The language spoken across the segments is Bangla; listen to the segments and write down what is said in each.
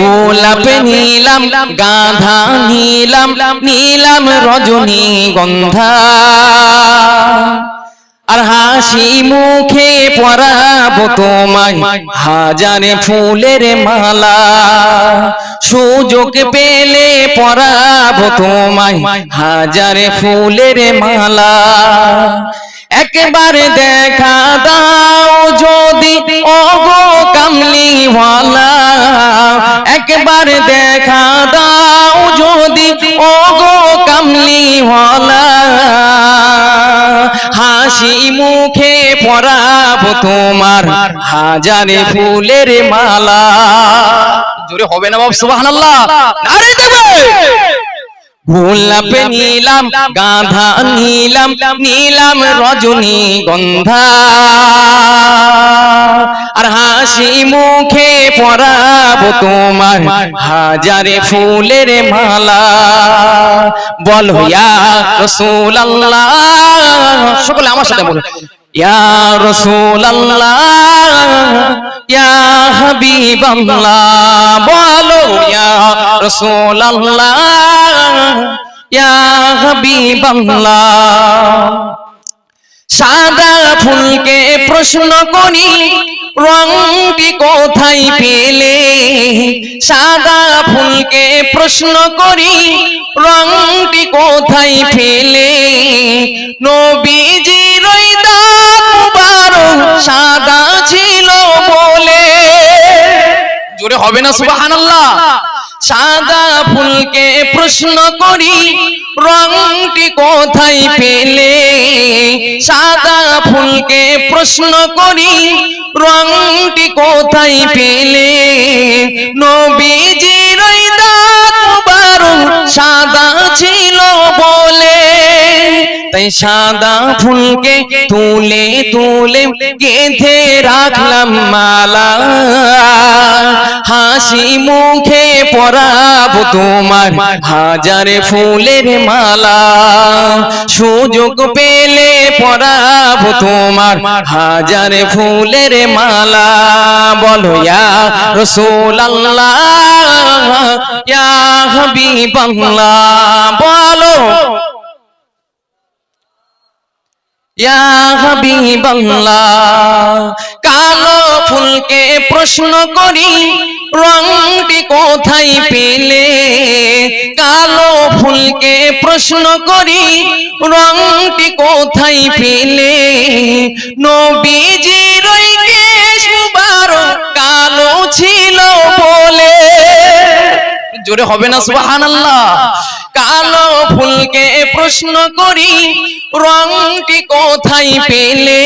গোলাপ নীলাম গাধা নীলাম নীলাম রজনী গন্ধা। আর হাসি মুখে পরাবো তোমায় হাজারে ফুলের মালা। সুযোগ পেলে পরাবো তোমায় হাজারে ফুলের মালা। একবার দেখা দাও যদি ওগো কামলিওয়ালা। একবার দেখা দাও যদি ও গো কামলি হলা হাসি মুখে পরাব তোমার হাজারে ফুলের মালা। জোরে হবে না বাবু সুবহানাল্লাহ। নারে দেবে গোলাপ নীলাম গাধা নীলাম নীলাম রজনী গন্ধা। আর হাসি মুখে পরাবো তোমার হাজারে ফুলের মালা। বলো ইয়া রাসূলুল্লাহ। সকলে আমার সাথে বলো। সাদা ফুলকে প্রশ্ন করি, রংটি কোথায় পেলে? সাদা ফুলকে প্রশ্ন করি, রংটি কোথায় পেলে? নবীজির জোরে হবে না সুবহানাল্লাহ। সাদা ফুলকে প্রশ্ন করি রংটি কোথায় পেলে? সাদা ফুলকে প্রশ্ন করি রংটি কোথায় পেলে? নবীজির তাই সাদা ফুলকে তুলে তুলে গেঁথে রাখলাম মালা। হাসি মুখে পরাবো তোমার হাজারে ফুলের মালা। সুযোগ পেলে পরাবো তোমার হাজারে ফুলের মালা। বলো, ইয়া রাসূলুল্লাহ, ইয়া হাবিবাল্লাহ, বলো ইয়া হাবিবাল্লাহ কালো ফুলকে প্রশ্ন করি, রংটি কোথায় পেলে? কালো ফুলকে প্রশ্ন করি, রংটি কোথায় পেলে? নবীজির কালো ছিল বলে। জোরে হবে না, সুবহানাল্লাহ। কালো ফুলকে প্রশ্ন করি রংটি কোথায় পেলে?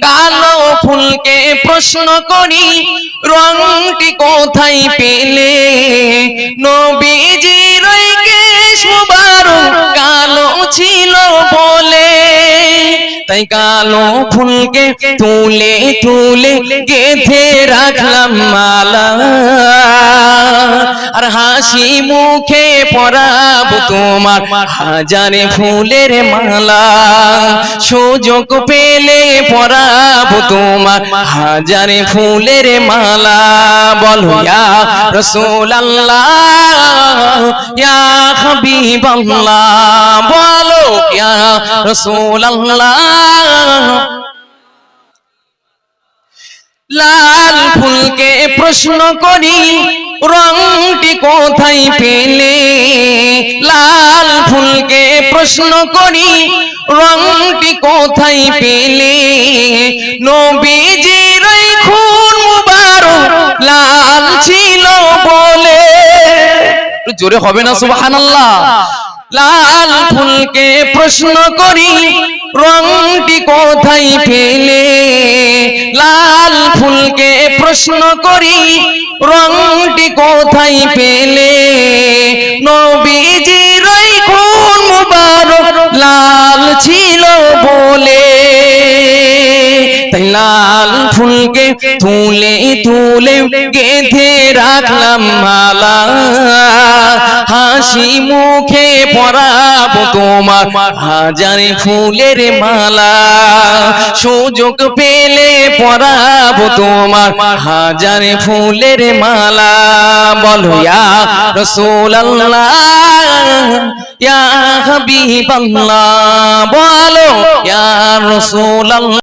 কালো ফুলকে প্রশ্ন করি রংটি কোথায় পেলে? নবীজির তাই কালো ফুলকে তুলে তুলে গেঁথে রাখলাম মালা। আর হাসি মুখে পরাবো তোমার হাজারে ফুলের মালা। সুযোগ পেলে পরাবো তোমার হাজারে ফুলের মালা। বলো রাসূলুল্লাহ, ইয়া হাবিবাল্লাহ। বলো, ইয়া রাসূলুল্লাহ। লাল ফুলকে প্রশ্ন করি, রংটি কোথায় পেলে? লাল ফুলকে প্রশ্ন করি, রংটি কোথায় পেলে? নবীজির খুন মুবারক লাল ছিল বলে। জোরে হবে না, সুবহানাল্লাহ। লাল ফুলকে প্রশ্ন করি, রংটি কোথায় পেলে লাল ফুলকে প্রশ্ন করি, রংটি কোথায় পেলে নবীজির ওই খুন লাল ছিল বলে। তাই লাল ফুলকে তুলে তুলে গেঁথে রাখলাম মালা। হাসি মুখে পরাবো তোমার হাজারে ফুলের মালা। সুযোগ পেলে পরাবো তোমার হাজারে ফুলের মালা। বলো, ইয়া ইয়া হাবিবাল্লাহ, বলো, ইয়া রাসূলুল্লাহ।